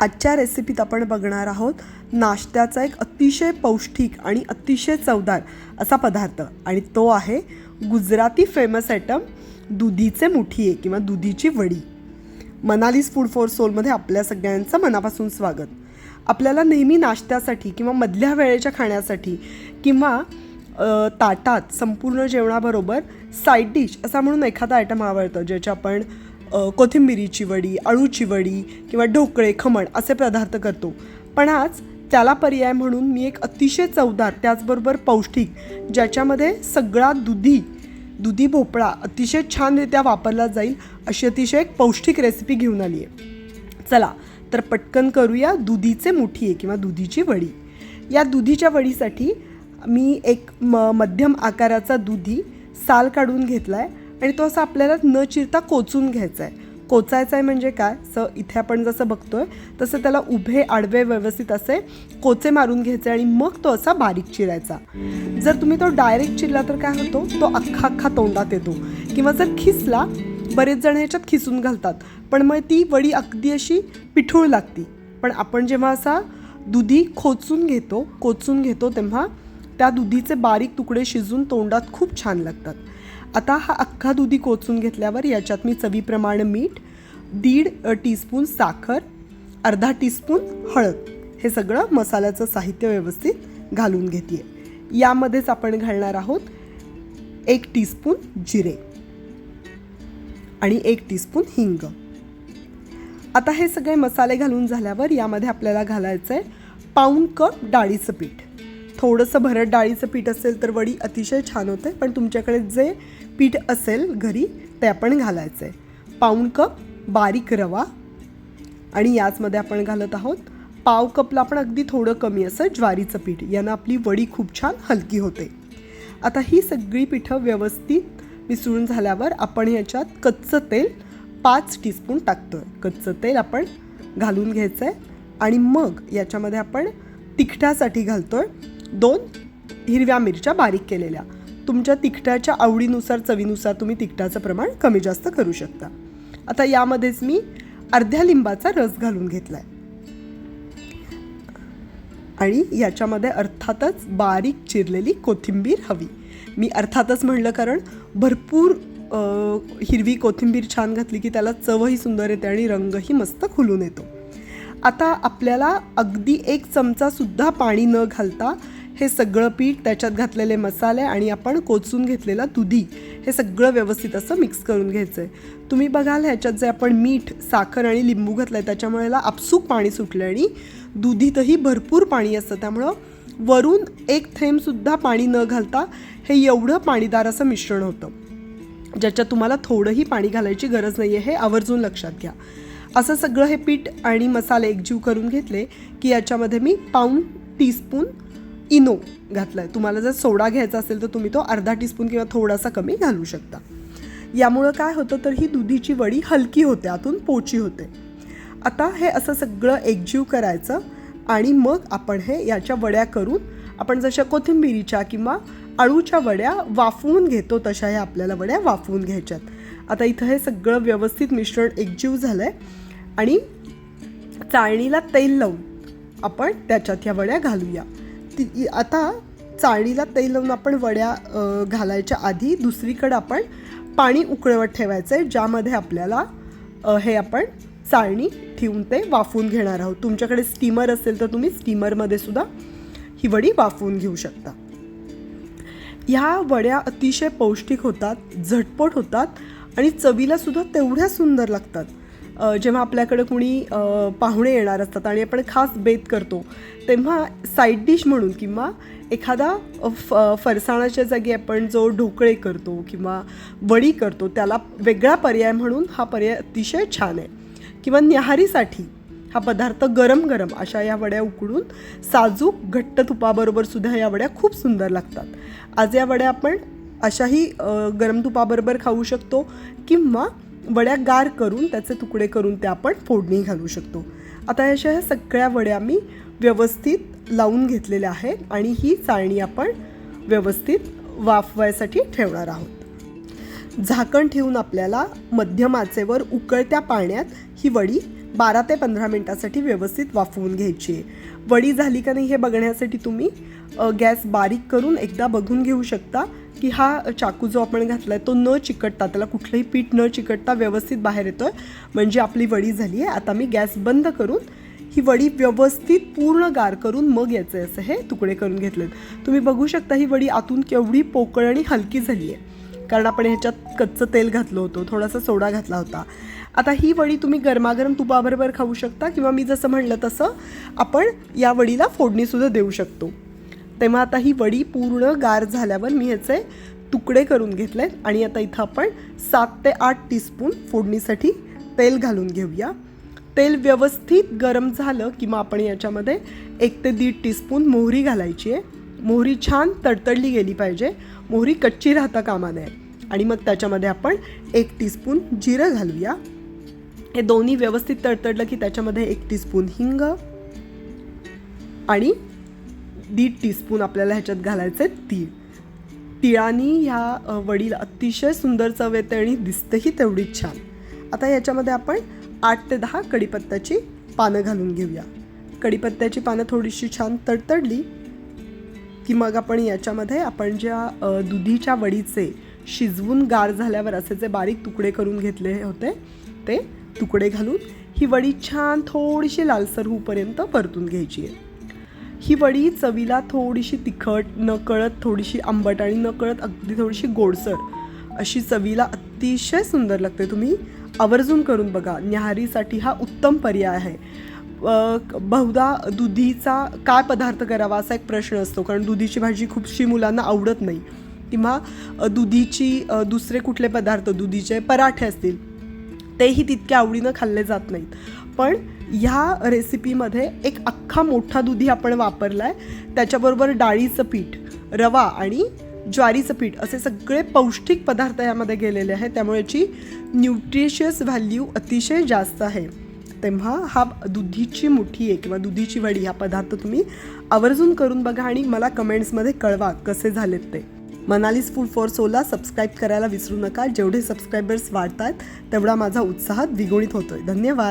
आजच्या रेसिपीत आपण बघणार आहोत. नाश्त्याचा एक अतिशय पौष्टिक आणि अतिशय चवदार असा पदार्थ. आणि तो आहे गुजराती फेमस आयटम दुधीचे मुठीये किंवा दुधीची वडी. मनालीस फूड फॉर सोलमध्ये आपल्या सगळ्यांचं मनापासून स्वागत. आपल्याला नेहमी नाश्त्यासाठी किंवा मधल्या वेळेच्या खाण्यासाठी किंवा ताटात संपूर्ण जेवणाबरोबर साईड डिश असा म्हणून एखादा आयटम आवडतं ज्याच्या आपण कोथिंबिरीची वडी अळूची वडी किंवा ढोकळे खमण असे पदार्थ करतो. पण आज त्याला पर्याय म्हणून मी एक अतिशय चवदार त्याचबरोबर पौष्टिक ज्याच्यामध्ये सगळा दुधी दुधी भोपळा अतिशय छानरित्या वापरला जाईल अशी अतिशय एक पौष्टिक रेसिपी घेऊन आली आहे. चला तर पटकन करूया दुधीचे मुठीये किंवा दुधीची वडी. या दुधीच्या वडीसाठी मी एक म मध्यम आकाराचा दुधी साल काढून घेतला आहे आणि तो असा आपल्याला न चिरता कोचून घ्यायचा आहे कोचायचं आहे म्हणजे काय? स इथे आपण जसं बघतोय तसं त्याला उभे आडवे व्यवस्थित असे कोचे मारून घ्यायचे आणि मग तो असा बारीक चिरायचा. जर तुम्ही तो डायरेक्ट चिरला तर काय होतो? तो अख्खा अख्खा तोंडात येतो. किंवा जर खिसला बरेच जण ह्याच्यात खिसून घालतात. पण मग ती वडी अगदी अशी पिठूळ लागती. पण आपण जेव्हा असा दुधी खोचून घेतो कोचून घेतो तेव्हा त्या दुधीचे बारीक तुकडे शिजून तोंडात खूप छान लागतात. आता हा अख्खा दुधी कोचून घेतल्यावर याच्यात मी चवीप्रमाणे मीठ दीड टीस्पून साखर अर्धा टीस्पून हळद. हे सगळं मसाल्याचं साहित्य व्यवस्थित घालून घेते यामध्येच आपण घालणार आहोत एक टीस्पून जिरे आणि एक टीस्पून हिंग. आता हे सगळे मसाले घालून झाल्यावर यामध्ये आपल्याला घालायचं आहे पाऊण कप डाळीचं पीठ. थोडंसं भरत डाळीचं पीठ असेल तर वडी अतिशय छान होते पण तुमच्याकडे जे पीठ असेल घरी ते आपण घालायचं आहे पाऊण कप बारीक रवा आणि याचमध्ये आपण घालत आहोत पाव कपला आपण अगदी थोडं कमी असं ज्वारीचं पीठ. यानं आपली वडी खूप छान हलकी होते. आता ही सगळी पिठं व्यवस्थित मिसळून झाल्यावर आपण याच्यात कच्चं तेल पाच टीस्पून टाकतो आहे कच्चं तेल आपण घालून घ्यायचं आहे आणि मग याच्यामध्ये आपण तिखटासाठी घालतो आहे दोन हिरव्या मिरच्या बारीक केलेल्या. तुमच्या तिखटाच्या आवडीनुसार चवीनुसार तुम्ही तिखटाचं प्रमाण कमी जास्त करू शकता. आता यामध्येच मी अर्ध्या लिंबाचा रस घालून घेतला आहे आणि याच्यामध्ये अर्थातच बारीक चिरलेली कोथिंबीर हवी. मी अर्थातच म्हणलं कारण भरपूर हिरवी कोथिंबीर छान घातली की त्याला चवही सुंदर येते आणि रंगही मस्त खुलून येतो. आता आपल्याला अगदी एक चमचासुद्धा पाणी न घालता हे सगळं पीठ त्याच्यात घातलेले मसाले आणि आपण कोचून घेतलेला दुधी हे सगळं व्यवस्थित असं मिक्स करून घ्यायचं आहे तुम्ही बघाल ह्याच्यात जे आपण मीठ साखर आणि लिंबू घातलं आहे त्याच्यामुळे याला आपसूक पाणी सुटलं आणि दुधीतही भरपूर पाणी असतं. त्यामुळं वरून एक थेंबसुद्धा पाणी न घालता हे एवढं पाणीदार असं मिश्रण होतं ज्याच्यात तुम्हाला थोडंही पाणी घालायची गरज नाही आहे हे आवर्जून लक्षात घ्या. असं सगळं हे पीठ आणि मसाले एकजीव करून घेतले की याच्यामध्ये मी पाऊन टीस्पून इनो घातला आहे तुम्हाला जर सोडा घ्यायचा असेल तर तुम्ही तो अर्धा टीस्पून किंवा थोडासा कमी घालू शकता. यामुळं काय होतं तर ही दुधीची वडी हलकी होते आतून पोची होते. आता हे असं सगळं एकजीव करायचं आणि मग आपण हे याच्या वड्या करून आपण जशा कोथिंबिरीच्या किंवा अळूच्या वड्या वाफवून घेतो तशा ह्या आपल्याला वड्या वाफवून घ्यायच्यात. आता इथं हे सगळं व्यवस्थित मिश्रण एकजीव झालं आहे आणि चाळणीला तेल लावून आपण त्याच्यात ह्या वड्या घालूया. ती आता चाळणीला तेल लावून आपण वड्या घालायच्या आधी दुसरीकडं आपण पाणी उकळवत ठेवायचं आहे ज्यामध्ये आपल्याला हे आपण चाळणी ठेवून ते वाफवून घेणार आहोत. तुमच्याकडे स्टीमर असेल तर तुम्ही स्टीमरमध्ये सुद्धा ही वडी वाफवून घेऊ शकता. ह्या वड्या अतिशय पौष्टिक होतात झटपट होतात आणि चवीला सुद्धा तेवढ्या सुंदर लागतात. जेव्हा आपल्याकडे कुणी पाहुणे येणार असतात आणि आपण खास बेत करतो तेव्हा साईड डिश म्हणून किंवा एखादा फ फरसाणाच्या जागी आपण जो ढोकळे करतो किंवा वडी करतो त्याला वेगळा पर्याय म्हणून हा पर्याय अतिशय छान आहे. किंवा न्याहारीसाठी हा पदार्थ गरम गरम अशा या वड्या उकडून साजूक घट्ट तुपाबरोबर सुद्धा या वड्या खूप सुंदर लागतात. आज या वड्या आपण अशाही गरम तुपाबरोबर खाऊ शकतो किंवा वड्या गार करून त्याचे तुकडे करून ते आपण फोडणी घालू शकतो. आता अशा ह्या सगळ्या वड्या मी व्यवस्थित लावून घेतलेल्या आहेत आणि ही चाळणी आपण व्यवस्थित वाफवायसाठी ठेवणार आहोत. झाकण ठेवून आपल्याला मध्यम आचेवर उकळत्या पाण्यात ही वडी बारा ते पंधरा मिनटासाठी व्यवस्थित वाफवून घ्यायची आहे. वडी झाली का नाही हे बघण्यासाठी तुम्ही गॅस बारीक करून एकदा बघून घेऊ शकता. की हा चाकू जो आपण घातला आहे तो न चिकटता त्याला कुठलंही पीठ न चिकटता व्यवस्थित बाहेर येतो आहे म्हणजे आपली वडी झाली आहे. आता मी गॅस बंद करून ही वडी व्यवस्थित पूर्ण गार करून मग याचे असं हे तुकडे करून घेतलेत. तुम्ही बघू शकता ही वडी आतून केवढी पोकळ आणि हलकी झाली आहे. कारण आपण ह्याच्यात कच्चं तेल घातलं होतं थोडासा सोडा घातला होता. आता ही वडी तुम्ही गरमागरम तुपाबरोबर खाऊ शकता किंवा मी जसं म्हणलं तसं आपण या वडीला फोडणीसुद्धा देऊ शकतो. तेव्हा आता ही वडी पूर्ण गार झाल्यावर मी ह्याचे तुकडे करून घेतलेत आणि आता इथं आपण सात ते आठ टीस्पून फोडणीसाठी तेल घालून घेऊया. तेल व्यवस्थित गरम झालं की मग आपण याच्यामध्ये एक ते दीड टीस्पून मोहरी घालायची आहे. मोहरी छान तडतडली गेली पाहिजे. मोहरी कच्ची राहता कामा नये आणि मग त्याच्यामध्ये आपण एक टीस्पून जिरं घालूया. हे दोन्ही व्यवस्थित तडतडलं की त्याच्यामध्ये एक टीस्पून हिंग आणि दीड टीस्पून आपल्याला ह्याच्यात घालायचं आहे तीळ. तिळानी ह्या वडील अतिशय सुंदर चव येते आणि दिसतेही तेवढीच छान. आता याच्यामध्ये आपण आठ ते दहा कढीपत्त्याची पानं घालून घेऊया. कढीपत्त्याची पानं थोडीशी छान तडतडली की मग आपण याच्यामध्ये आपण ज्या दुधीच्या वडीचे शिजवून गार झाल्यावर असे जे बारीक तुकडे करून घेतले होते ते तुकडे घालून ही वडी छान थोडीशी लालसर होऊपर्यंत परतून घ्यायची आहे. ही वडी चवीला थोडीशी तिखट न कळत थोडीशी आंबट आणि न कळत अगदी थोडीशी गोडसर. अशी चवीला अतिशय सुंदर लागते. तुम्ही आवर्जून करून बघा. न्याहारीसाठी हा उत्तम पर्याय आहे. बहुधा दुधीचा काय पदार्थ करावा असा एक प्रश्न असतो. कारण दुधीची भाजी खूपशी मुलांना आवडत नाही. किंवा दुधीची दुसरे कुठले पदार्थ दुधीचे पराठे असतील तेही तितक्या आवडीनं खाल्ले जात नाहीत. पण ह्या रेसिपीमध्ये एक अख्खा मोठा दुधी आपण वापरला आहे त्याच्याबरोबर डाळीचं पीठ रवा आणि ज्वारीचं पीठ असे सगळे पौष्टिक पदार्थ यामध्ये गेलेले आहेत. त्यामुळे याची न्यूट्रिशियस व्हॅल्यू अतिशय जास्त आहे. तेव्हा हा दुधीची मुठी आहे किंवा दुधीची वडी हा पदार्थ तुम्ही आवर्जून करून बघा आणि मला कमेंट्समध्ये कळवा कसे झालेत ते. मनालीज फूड फॉर सोला सबस्क्राईब करायला विसरू नका. जेवढे सबस्क्रायबर्स वाढत आहेत तेवढा माझा उत्साह द्विगुणित होतोय. धन्यवाद.